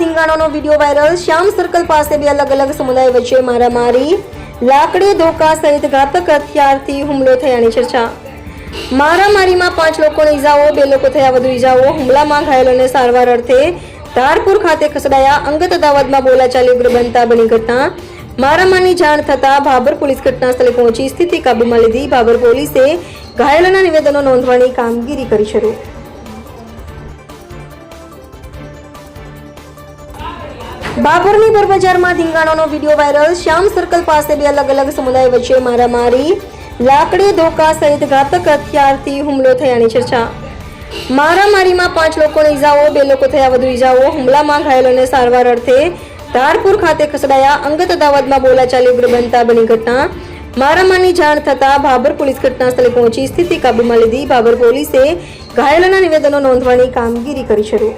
ધીંગાણોનો video viral. Shyam circle પાસે બે અલગ અલગ સમુદાય વચ્ચે મારામારી, લાકડી ધોકા સહિત ઘાતક હથિયારથી હુમલો થયાની ચર્ચા. મારામારીમાં પાંચ લોકોને ઈજાઓ, બે લોકો થયા વધુ ઈજાઓ. હુમલામાં ઘાયલોને સારવાર અર્થે ધારપુર ખાતે ખસેડાયા અંગત અદાવતમાં બોલાચાલી ઉગ્ર બનતા બની ઘટના. મારામારની જાણ થતાં ભાભર પોલીસ ઘટના સ્થળે પહોંચી સ્થિતિ કાબૂમાં લીધી. ભાભર પોલીસે ઘાયલોના નિવેદનો નોંધવાની કામગીરી કરી શરૂ. બાબરની બરબજારમાં ધીંગાણોનો વીડિયો વાયરલ. શ્યામ સર્કલ પાસે બે અલગ અલગ સમુદાય વચ્ચે મારામારી, લાકડી ધોકા સહિત ઘાતક હથિયારથી હુમલો થયાની ચર્ચા. મારામારીમાં પાંચ લોકોને ઈજાઓ, બે લોકો થયા વધુ ઈજાઓ. હુમલામાં ઘાયલોને સારવાર અર્થે ધારપુર ખાતે ખસેડાયા અંગત અદાવતમાં બોલાચાલી ઉગ્ર બનતા બની ઘટના. મારામારની જાણ થતાં ભાબર પોલીસ ઘટના સ્થળે પહોંચી સ્થિતિ કાબૂમાં લીધી. ભાબર પોલીસે ઘાયલોના નિવેદનો નોંધવાની કામગીરી કરી શરૂ.